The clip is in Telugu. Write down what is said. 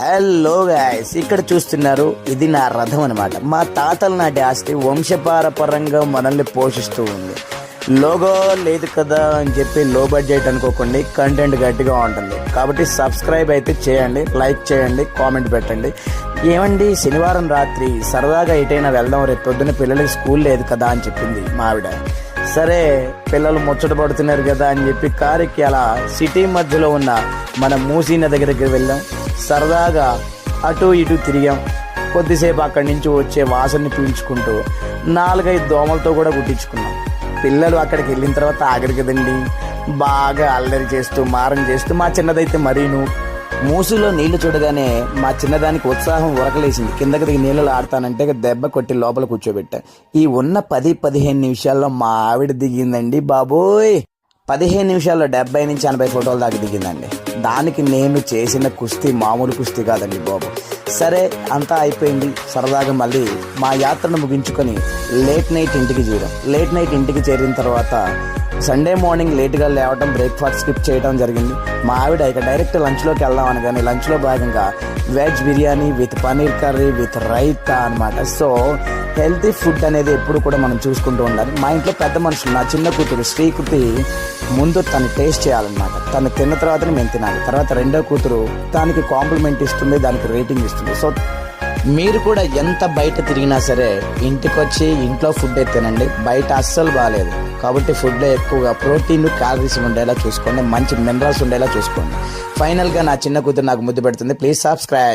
హలో గాయస్ ఇక్కడ చూస్తున్నారు ఇది నా రథం అనమాట మా తాతల నాటి ఆస్తి వంశపారపరంగా మనల్ని పోషిస్తూ ఉంది. లోగో లేదు కదా అని చెప్పి లో బడ్జెట్ అనుకోకండి కంటెంట్ గట్టిగా ఉంటుంది. కాబట్టి సబ్స్క్రైబ్ అయితే చేయండి లైక్ చేయండి కామెంట్ పెట్టండి. ఏమండి శనివారం రాత్రి సరదాగా ఎటైనా వెళ్దాం రేపు పొద్దున్న పిల్లలకి స్కూల్ లేదు కదా అని చెప్పింది మావిడ సరే పిల్లలు ముచ్చట పడుతున్నారు కదా అని చెప్పి కారుకి అలా సిటీ మధ్యలో ఉన్న మన మూసీ నది దగ్గరికి వెళ్ళాం. సరదాగా అటు ఇటు తిరిగాం. కొద్దిసేపు అక్కడి నుంచి వచ్చే వాసనని పీల్చుకుంటూ నాలుగైదు దోమలతో కూడా కుట్టించుకున్నాం పిల్లలు అక్కడికి వెళ్ళిన తర్వాత ఆగరు కదండి. బాగా అల్లరి చేస్తూ మారం చేస్తూ మా చిన్నదైతే మరీను మూసులో నీళ్ళు చూడగానే మా చిన్నదానికి ఉత్సాహం ఉరకలేసింది. కిందకి దిగి నీళ్ళలో ఆడతానంటే దెబ్బ కొట్టి లోపల కూర్చోబెట్టా. ఈ ఉన్న పది పదిహేను నిమిషాల్లో మా ఆవిడ దిగిందండి బాబోయ్! పదిహేను నిమిషాల్లో డెబ్బై నుంచి ఎనభై ఫోటోల దాకా దిగిందండి. దానికి నేను చేసిన కుస్తీ మామూలు కుస్తీ కాదండి బాబు. సరే అంతా అయిపోయింది. సరదాగా మళ్ళీ మా యాత్రను ముగించుకొని లేట్ నైట్ ఇంటికి చేరాం. లేట్ నైట్ ఇంటికి చేరిన తర్వాత సండే మార్నింగ్ లేట్గా లేవటం బ్రేక్ఫాస్ట్ స్కిప్ చేయడం జరిగింది. మా ఆవిడ ఇక డైరెక్ట్ లంచ్లోకి వెళ్దాం అనగానే లంచ్లో భాగంగా veg biryani with paneer curry with raita అన్నమాట. సో హెల్తీ ఫుడ్ అనేది ఎప్పుడు కూడా మనం చూసుకుంటూ ఉండాలి. మా ఇంట్లో పెద్ద మనుషులు నా చిన్న కూతురు శ్రీకృతి ముందు తను టేస్ట్ చేయాలన్నమాట. తను తిన్న తర్వాతనే మేము తినాలి. తర్వాత రెండో కూతురు దానికి కాంప్లిమెంట్ ఇస్తుంది దానికి రేటింగ్ ఇస్తుంది. సో మీరు కూడా ఎంత బయట తిరిగినా సరే ఇంటికి వచ్చి ఇంట్లో ఫుడ్ తినండి. బయట అస్సలు బాగాలేదు కాబట్టి ఫుడ్లో ఎక్కువగా ప్రోటీన్ క్యాలరీస్ ఉండేలా చూసుకోండి. మంచి మినరల్స్ ఉండేలా చూసుకోండి. ఫైనల్గా నా చిన్న కూతురు నాకు ముద్దు పెడుతుంది. Please subscribe